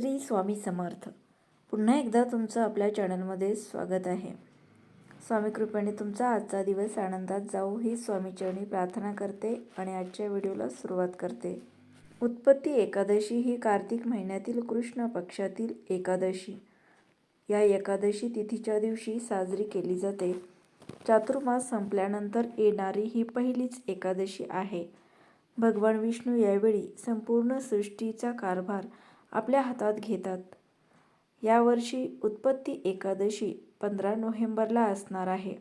श्री स्वामी समर्थ. पुन्हा एकदा तुमचं आपल्या चॅनलमध्ये स्वागत आहे. स्वामी कृपेने तुमचा आजचा दिवस आनंदात जाऊ ही स्वामीचरणी प्रार्थना करते आणि आजच्या व्हिडिओला सुरुवात करते. उत्पत्ती एकादशी ही कार्तिक महिन्यातील कृष्ण पक्षातील एकादशी. या एकादशी तिथीच्या दिवशी साजरी केली जाते. चातुर्मास संपल्यानंतर येणारी ही पहिलीच एकादशी आहे. भगवान विष्णू यावेळी संपूर्ण सृष्टीचा कारभार आपल्या हातात घेतात. यावर्षी उत्पत्ती एकादशी पंधरा नोव्हेंबरला असणार आहे.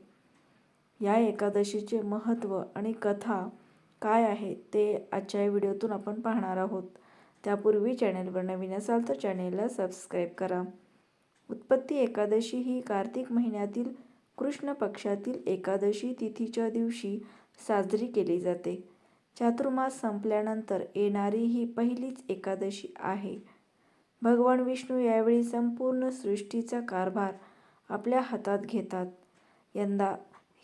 या एकादशीचे महत्त्व आणि कथा काय आहे ते आजच्या व्हिडिओतून आपण पाहणार आहोत. त्यापूर्वी चॅनेलवर नवीन असाल तर चॅनेलला सबस्क्राईब करा. उत्पत्ती एकादशी ही कार्तिक महिन्यातील कृष्ण पक्षातील एकादशी तिथीच्या दिवशी साजरी केली जाते. चातुर्मास संपल्यानंतर येणारी ही पहिलीच एकादशी आहे. भगवान विष्णू यावेळी संपूर्ण सृष्टीचा कारभार आपल्या हातात घेतात. यंदा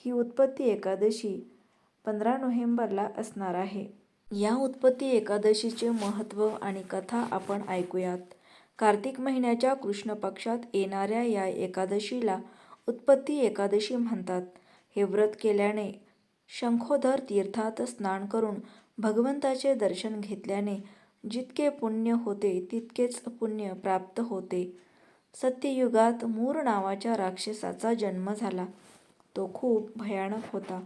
ही उत्पत्ती एकादशी पंधरा नोव्हेंबरला असणार आहे. या उत्पत्ती एकादशीचे महत्त्व आणि कथा आपण ऐकूयात. कार्तिक महिन्याच्या कृष्ण पक्षात येणाऱ्या या एकादशीला उत्पत्ती एकादशी म्हणतात. हे व्रत केल्याने शंखोधर तीर्थात स्नान करून भगवंताचे दर्शन घेतल्याने जितके पुण्य होते तितकेच पुण्य प्राप्त होते. सत्ययुगात मूर नावाच्या राक्षसाचा जन्म झाला. तो खूप भयानक होता.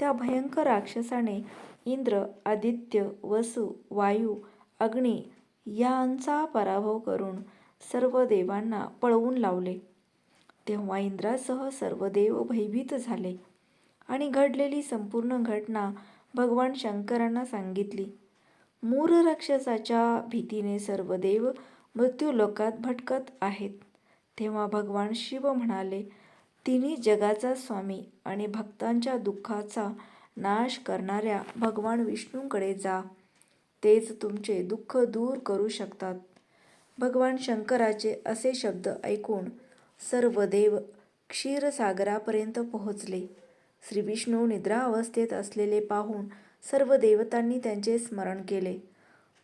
त्या भयंकर राक्षसाने इंद्र आदित्य वसु वायू अग्नी यांचा पराभव करून सर्व देवांना पळवून लावले. तेव्हा इंद्रासह सर्व देव भयभीत झाले आणि घडलेली संपूर्ण घटना भगवान शंकरांना सांगितली. मूर राक्षसाच्या भीतीने सर्व देव मृत्यूलोकात भटकत आहेत. तेव्हा भगवान शिव म्हणाले तिन्ही जगाचा स्वामी आणि भक्तांच्या दुःखाचा नाश करणाऱ्या भगवान विष्णूंकडे जा. तेच तुमचे दुःख दूर करू शकतात. भगवान शंकराचे असे शब्द ऐकून सर्व देव क्षीरसागरापर्यंत पोहोचले. श्री विष्णू निद्रा अवस्थेत असलेले पाहून सर्व देवतांनी त्यांचे स्मरण केले.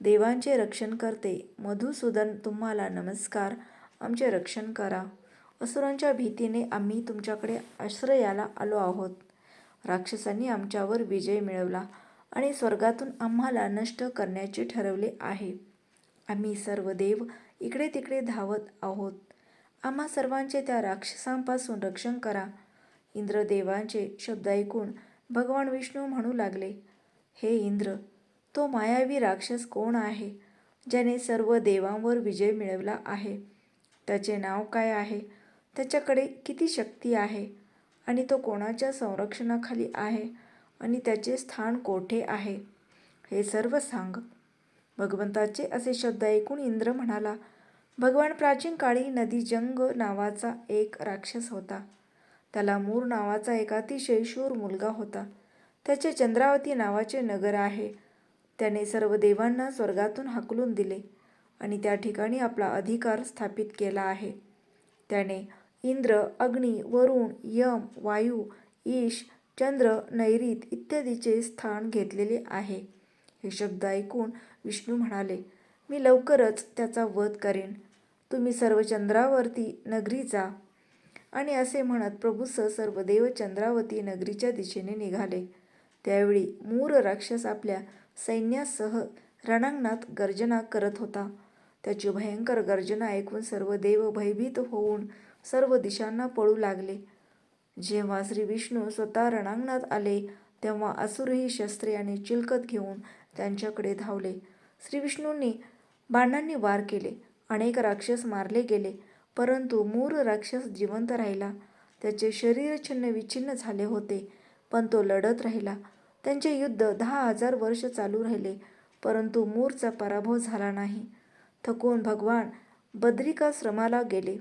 देवांचे रक्षण करते. मधुसूदन तुम्हाला नमस्कार. आमचे रक्षण करा. असुरांच्या भीतीने आम्ही तुमच्याकडे आश्रयाला आलो आहोत. राक्षसांनी आमच्यावर विजय मिळवला आणि स्वर्गातून आम्हाला नष्ट करण्याचे ठरवले आहे. आम्ही सर्व देव इकडे तिकडे धावत आहोत. आम्हा सर्वांचे त्या राक्षसांपासून रक्षण करा. इंद्रदेवांचे शब्द ऐकून भगवान विष्णू म्हणू लागले हे इंद्र तो मायावी राक्षस कोण आहे ज्याने सर्व देवांवर विजय मिळवला आहे? त्याचे नाव काय आहे? त्याच्याकडे किती शक्ती आहे? आणि तो कोणाच्या संरक्षणाखाली आहे? आणि त्याचे स्थान कोठे आहे? हे सर्व सांग. भगवंताचे असे शब्द ऐकून इंद्र म्हणाला भगवान प्राचीन काळी नदी जंग नावाचा एक राक्षस होता. त्याला मूर नावाचा एक अतिशय शूर मुलगा होता. त्याचे चंद्रावती नावाचे नगर आहे. त्याने सर्व देवांना स्वर्गातून हाकलून दिले आणि त्या ठिकाणी आपला अधिकार स्थापित केला आहे. त्याने इंद्र अग्नी वरुण यम वायू ईश चंद्र नैरीत इत्यादीचे स्थान घेतलेले आहे. हे शब्द ऐकून विष्णू म्हणाले मी लवकरच त्याचा वध करेन. तुम्ही सर्व चंद्रावरती नगरी जा. आणि असे म्हणत प्रभूसह सर्व देव चंद्रावती नगरीच्या दिशेने निघाले. त्यावेळी मूर राक्षस आपल्या सैन्यासह रणांगणात गर्जना करत होता. त्याची भयंकर गर्जना ऐकून सर्व देव भयभीत होऊन सर्व दिशांना पळू लागले. जेव्हा श्री विष्णू स्वतः रणांगणात आले तेव्हा असुरही शस्त्रे आणि चिलकत घेऊन त्यांच्याकडे धावले. श्री विष्णूंनी बाणांनी वार केले. अनेक राक्षस मारले गेले परंतु मूर राक्षस जिवंत राहिला. त्याचे शरीर छिन्न विच्छिन्न झाले होते पण तो लढत राहिला. त्यांचे युद्ध दहा हजार वर्ष चालू राहिले परंतु मूरचा पराभव झाला नाही. थकून भगवान बद्रिकाश्रमाला गेले.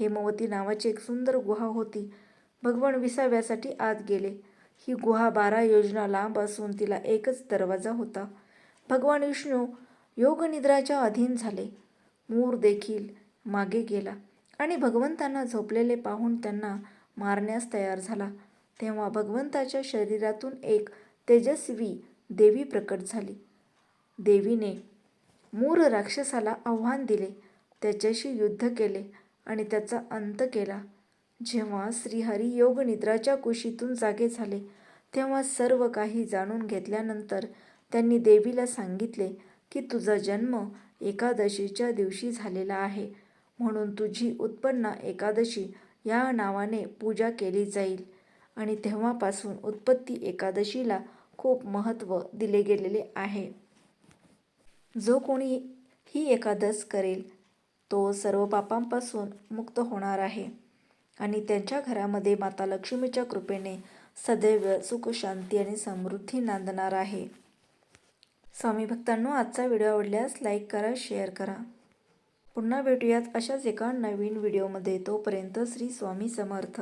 हेमवती नावाची एक सुंदर गुहा होती. भगवान विसाव्यासाठी आत गेले. ही गुहा बारा योजना लांब असून तिला एकच दरवाजा होता. भगवान विष्णू योगनिद्राच्या अधीन झाले. मूर देखील मागे गेला आणि भगवंतांना झोपलेले पाहून त्यांना मारण्यास तयार झाला. तेव्हा भगवंताच्या शरीरातून एक तेजस्वी देवी प्रकट झाली. देवीने मूर राक्षसाला आव्हान दिले त्याच्याशी युद्ध केले आणि त्याचा अंत केला. जेव्हा श्रीहरी योग निद्राच्या कुशीतून जागे झाले तेव्हा सर्व काही जाणून घेतल्यानंतर त्यांनी देवीला सांगितले की तुझा जन्म एकादशीच्या दिवशी झालेला आहे. म्हणून तुझी उत्पन्न एकादशी या नावाने पूजा केली जाईल. आणि तेव्हापासून उत्पत्ती एकादशीला खूप महत्त्व दिले गेलेले आहे. जो कोणी ही एकादश करेल तो सर्व पापांपासून मुक्त होणार आहे आणि त्यांच्या घरामध्ये माता लक्ष्मीच्या कृपेने सदैव सुख शांती आणि समृद्धी नांदणार आहे. स्वामी भक्तांनो आजचा व्हिडिओ आवडल्यास लाईक करा शेअर करा. पुन्हा भेटूयात अशाच एका नवीन व्हिडिओमध्ये. तोपर्यंत श्री स्वामी समर्थ.